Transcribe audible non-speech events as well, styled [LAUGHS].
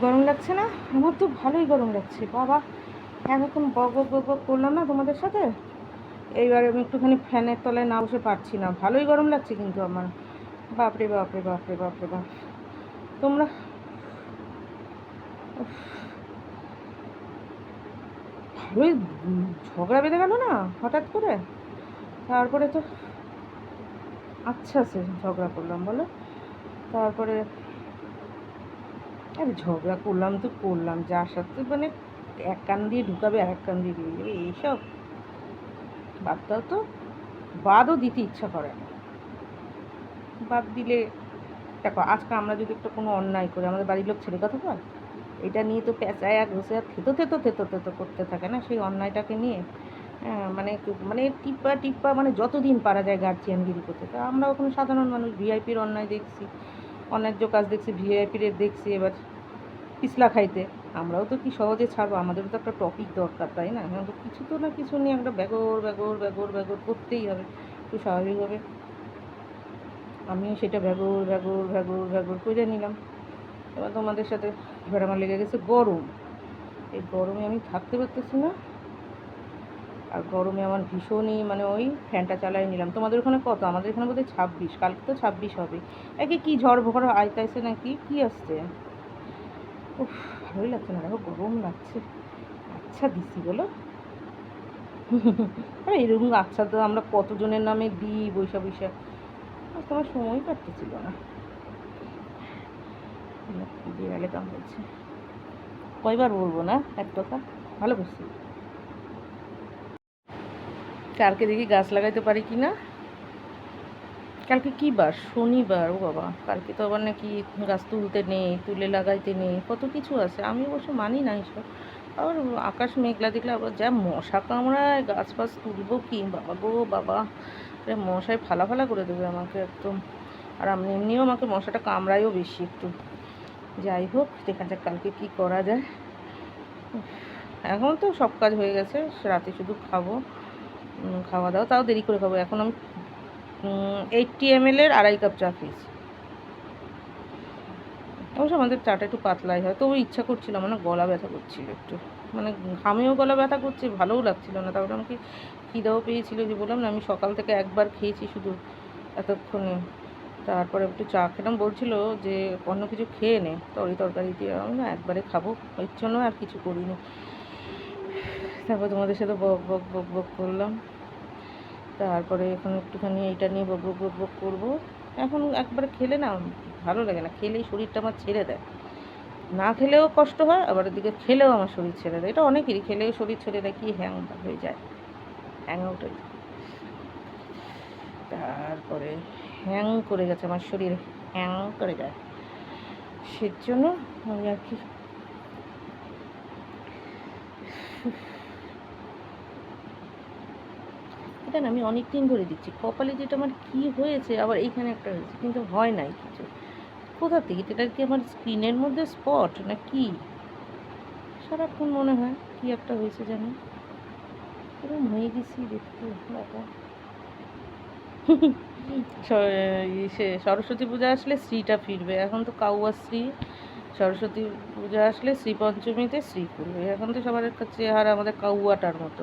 গরম লাগছে না? আমার তো ভালোই গরম লাগছে, বাবা। এতক্ষণ বক বক করলাম না তোমাদের সাথে? এইবার আমি একটুখানি ফ্যানের তলায় না বসে পারছি না। ভালোই গরম লাগছে কিন্তু আমার। বাপরে বাপরে বাপরে বাপরে, বাপ। তোমরা। ভালোই ঝগড়া বেঁধে গেল না, হঠাৎ করে? তারপরে তো আচ্ছা সে ঝগড়া করলাম, বলো? তারপরে আরে ঝগড়া করলাম তো করলাম যার সাথে মানে এক কান দিয়ে ঢুকাবে আর এক কান দিয়ে বেরিয়ে যাবে এইসব। বাদ দাও তো বাদও দিতে ইচ্ছা করে না। বাদ দিলে দেখো আজকে আমরা যদি একটা কোনো অন্যায় করি আমাদের বাড়ির লোক ছেড়ে কথা বল এটা নিয়ে তো পেঁচায় ঘষে থেতো থেতো থেতো থেতো করতে থাকে না সেই অন্যায়টাকে নিয়ে। হ্যাঁ, মানে মানে টিপ্পা টিপ্পা মানে যতদিন পারা যায় গার্জিয়ানগিরি করতে। তো আমরা ওখানে সাধারণ মানুষ ভিআইপির অন্যায় দেখছি। অন্যায্য কাজ দেখছি ভিআইপির দেখছি, এবার পিছলা খাইতে। আমরাও তো কি সহজে ছাড়বো? আমাদেরও তো একটা টপিক দরকার, তাই না? আমাদের কিছু তো না কিছু নিয়ে একটা ব্যাগর ব্যাগর ব্যাগর ব্যাগর করতেই হবে। একটু স্বাভাবিকভাবে আমিও সেটা ব্যাগর ব্যাগর ব্যাগর ব্যাগর করে নিলাম। এবার তোমাদের সাথে এবার আমার লেগে গেছে গরম। এই গরমে আমি থাকতে পারতেছি না। আর গরমে আমার ভীষণই মানে ওই ফ্যানটা চালাই নিলাম। তোমাদের ওখানে কত? আমাদের এখানে বোধহয় ছাব্বিশ। কালকে তো ছাব্বিশ হবে। একে কি ঝড় ভরা আইতাইছে নাকি? কি আসছে? উফ, ভালোই লাগছে না। দেখো, গরম লাগছে। আচ্ছা দিছি বলো। আরে, এরকম আচ্ছা তো আমরা কতজনের নামে দিই বৈশা বৈশা তোমার সময় কাটতেছিল না। বিড়ালে কাম করছে কয়বার বলব না? এক কথা। ভালো করছি কালকে দেখি গাছ লাগাইতে পারি কি না? কালকে কি বার? শনিবার, ও বাবা। কালকে তো আবার নাকি গাছ তুলতে নেই, তুলে লাগাইতে নেই, কত কিছু আছে। আমি অবশ্য মানি না এসব আবার আকাশ মেঘলা দেখলে আবার যা মশা কামড়ায়, গাছ ফাছ তুলবো কি? বাবা গো, বাবা। মশায় ফালা ফালা করে দেবে আমাকে একদম। আর আমি এমনিও আমাকে মশাটা কামড়ায়ও বেশি একটু। যাই হোক, দেখা যাক কালকে কি করা যায়। এখন তো সব কাজ হয়ে গেছে, রাতে শুধু খাব। খাওয়া দাওয়া, তাও দেরি করে খাব। এখন আমি এইটটি এম এর আড়াই কাপ চা খেয়েছি। অবশ্য আমাদের চাটা একটু পাতলাই হয় তবু ইচ্ছা করছিল, আমার না গলা ব্যথা করছিল একটু। মানে ঘামেও গলা ব্যথা করছে, ভালোও লাগছিল না। তারপরে আমাকে খিদাও পেয়েছিল যে বললাম না, আমি সকাল থেকে একবার খেয়েছি শুধু এতক্ষণে। তারপরে একটু চা খেলাম, বলছিল যে অন্য কিছু খেয়ে নে তরি তরকারি দিয়ে। আমি না একবারে খাব ওই জন্য আর কিছু করিনি। তারপর তোমাদের সাথে বক বক বক বক করলাম। তারপরে এখন একটুখানি এইটা নিয়ে বক বক বক বক করব। এখন একবারে খেলে না, ভালো লাগে না। খেলেই শরীরটা আমার ছেড়ে দেয়। না খেলেও কষ্ট হয়, আবার এদিকে খেলেও আমার শরীর ছেড়ে দেয়। এটা অনেকেরই খেলেও শরীর ছেড়ে দেয়, কি হ্যাং হয়ে যায়। হ্যাং আউট হয়ে যায়। তারপরে হ্যাং করে গেছে আমার শরীর। হ্যাং করে যায়। সেজন্য আমি আর কি এটা না আমি অনেক দিন ধরে দিচ্ছি। কপালে যেটা আমার কি হয়েছে, আবার এইখানে একটা হয়েছে, কিন্তু হয় নাই কিছু। কোথা থেকে? এটা কি আমার স্ক্রিনের মধ্যে স্পট না কি? সারাক্ষণ মনে হয় কি একটা হয়েছে জানি এরকম হয়ে গেছি দেখতে, বাবা। [LAUGHS] সরস্বতী পূজা আসলে শ্রীটা ফিরবে। এখন তো কাউয়া শ্রী সরস্বতী পূজা আসলে শ্রী পঞ্চমীতে শ্রী খুলবে এখন তো সবার কাছে চেহারা, আমাদের কাউয়াটার মতো।